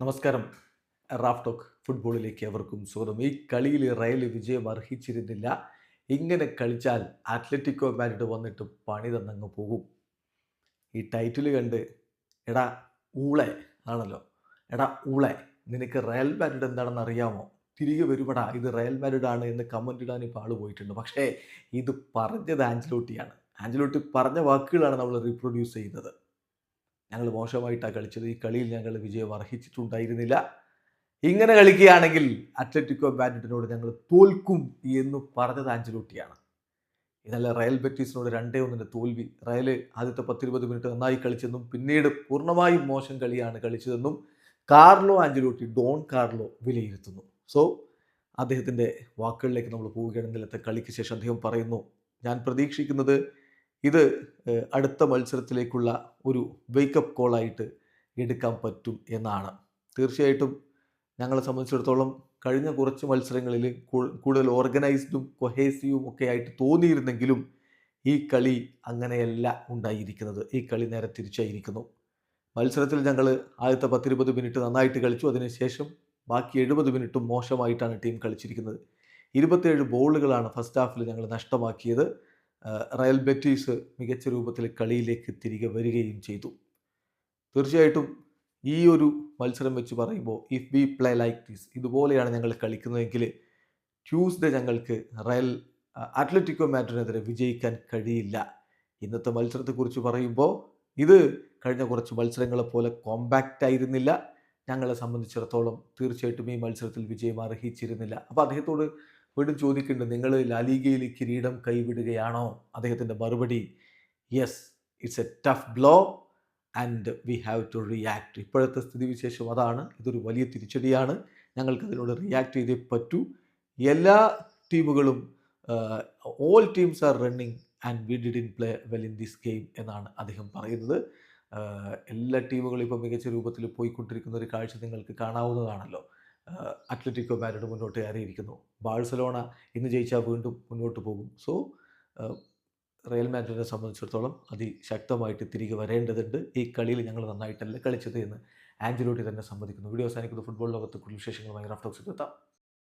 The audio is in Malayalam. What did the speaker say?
നമസ്കാരം. റാഫ് ടോക്ക് ഫുട്ബോളിലേക്ക് അവർക്കും സ്വാഗതം. ഈ കളിയിൽ റയൽ വിജയം അർഹിച്ചിരുന്നില്ല. ഇങ്ങനെ കളിച്ചാൽ അത്ലറ്റിക്കോ മാരിഡ് വന്നിട്ട് പണി തന്നങ്ങ് പോകും. ഈ ടൈറ്റിൽ കണ്ട് എടാ ഊളെ ആണല്ലോ. എടാ ഊളെ നിനക്ക് റയൽ മാരിഡ് എന്താണെന്ന് അറിയാമോ? തിരികെ വരുമടാ ഇത് റയൽ മാരിഡ് ആണ് എന്ന് കമന്റ് ഇടാൻ ഇപ്പോൾ ആൾ പോയിട്ടുണ്ട്. പക്ഷേ ഇത് പറഞ്ഞത് ആഞ്ചലോട്ടിയാണ് ആഞ്ചലോട്ടി പറഞ്ഞ വാക്കുകളാണ് നമ്മൾ റീപ്രൊഡ്യൂസ് ചെയ്യുന്നത്. ഞങ്ങൾ മോശമായിട്ടാണ് കളിച്ചത്. ഈ കളിയിൽ ഞങ്ങൾ വിജയം അർഹിച്ചിട്ടുണ്ടായിരുന്നില്ല. ഇങ്ങനെ കളിക്കുകയാണെങ്കിൽ അത്ലറ്റിക്കോ മാഡ്രിഡിനോട് ഞങ്ങൾ തോൽക്കും എന്ന് പറഞ്ഞത് ആഞ്ചലോട്ടിയാണ്. ഇന്നലെ റയൽ ബെറ്റീസിനോട് രണ്ടേ ഒന്നിന്റെ തോൽവി. റയൽ ആദ്യത്തെ പത്തിരുപത് മിനിറ്റ് നന്നായി കളിച്ചെന്നും പിന്നീട് പൂർണമായും മോശം കളിയാണ് കളിച്ചതെന്നും കാർലോ ആഞ്ചലോട്ടി ഡോൺ കാർലോ വിലയിരുത്തുന്നു. സോ അദ്ദേഹത്തിന്റെ വാക്കുകളിലേക്ക് നമ്മൾ പോവുകയാണ് ഇന്നലത്തെ കളിക്ക് ശേഷം അദ്ദേഹം പറയുന്നു ഞാൻ പ്രതീക്ഷിക്കുന്നത് ഇത് അടുത്ത മത്സരത്തിലേക്കുള്ള ഒരു വേക്കപ്പ് കോളായിട്ട് എടുക്കാൻ പറ്റും എന്നാണ്. തീർച്ചയായിട്ടും ഞങ്ങളെ സംബന്ധിച്ചിടത്തോളം കഴിഞ്ഞ കുറച്ച് മത്സരങ്ങളിൽ കൂടുതൽ ഓർഗനൈസ്ഡും കൊഹേസീവും ഒക്കെ ആയിട്ട് തോന്നിയിരുന്നെങ്കിലും ഈ കളി അങ്ങനെയല്ല ഉണ്ടായിരിക്കുന്നത്. ഈ കളി നേരെ തിരിച്ചായിരിക്കുന്നു. മത്സരത്തിൽ ഞങ്ങൾ ആദ്യത്തെ പത്തിരുപത് മിനിറ്റ് നന്നായിട്ട് കളിച്ചു. അതിനുശേഷം ബാക്കി എഴുപത് മിനിറ്റും മോശമായിട്ടാണ് ടീം കളിച്ചിരിക്കുന്നത്. ഇരുപത്തേഴ് ബോളുകളാണ് ഫസ്റ്റ് ഹാഫിൽ ഞങ്ങൾ നഷ്ടമാക്കിയത്. റയൽ ബെറ്റീസ് മികച്ച രൂപത്തിൽ കളിയിലേക്ക് തിരികെ വരികയും ചെയ്തു. തീർച്ചയായിട്ടും ഈ ഒരു മത്സരം വെച്ച് പറയുമ്പോൾ if we play like this ഇതുപോലെയാണ് ഞങ്ങൾ കളിക്കുന്നതെങ്കിൽ ട്യൂസ്ഡേ ഞങ്ങൾക്ക് റയൽ അത്ലറ്റിക്കോ മാഡ്രിഡിനെതിരെ വിജയിക്കാൻ കഴിയില്ല. ഇന്നത്തെ മത്സരത്തെക്കുറിച്ച് പറയുമ്പോൾ ഇത് കഴിഞ്ഞ കുറച്ച് മത്സരങ്ങളെ പോലെ കോമ്പാക്റ്റ് ആയിരുന്നില്ല. ഞങ്ങളെ സംബന്ധിച്ചിടത്തോളം തീർച്ചയായിട്ടും ഈ മത്സരത്തിൽ വിജയം അർഹിച്ചിരുന്നില്ല. അപ്പോൾ അദ്ദേഹത്തോട് വീണ്ടും ചോദിക്കുന്നുണ്ട് നിങ്ങൾ ലാലിഗയിൽ കിരീടം കൈവിടുകയാണോ? അദ്ദേഹത്തിന്റെ മറുപടി yes it's a tough blow and we have to react ഇപ്പോഴത്തെ സ്ഥിതിവിശേഷം അതാണ് ഇതൊരു വലിയ തിരിച്ചടിയാണ് ഞങ്ങൾക്ക് അതിനോട് റിയാക്ട് ചെയ്തേ പറ്റൂ. എല്ലാ ടീമുകളും all teams are running and we did in play well in this game എന്നാണ് അദ്ദേഹം പറയുന്നത്. എല്ലാ ടീമുകളും ഇപ്പോൾ മികച്ച രൂപത്തിൽ പോയിക്കൊണ്ടിരിക്കുന്ന ഒരു കാഴ്ച നിങ്ങൾക്ക് കാണാവുന്നതാണല്ലോ. അത്ലറ്റിക്കോ മാരിഡ് മുന്നോട്ട് കയറിയിരിക്കുന്നു. ബാഴ്സലോണ ഇന്ന് ജയിച്ചാൽ വീണ്ടും മുന്നോട്ട് പോകും. സോ റയൽ മാഡ്രിഡിനെ സംബന്ധിച്ചിടത്തോളം അതിശക്തമായിട്ട് തിരികെ വരേണ്ടതുണ്ട്. ഈ കളിയിൽ ഞങ്ങൾ നന്നായിട്ടല്ല കളിച്ചത് എന്ന് ആഞ്ചലോട്ടി തന്നെ സംബന്ധിക്കുന്നു വീഡിയോ അവസാനിക്കുന്ന. ഫുട്ബോൾ ലോകത്ത് കൂടുതൽ വിശേഷങ്ങളുമായി റഫ്റ്റോക്സ് എത്താം.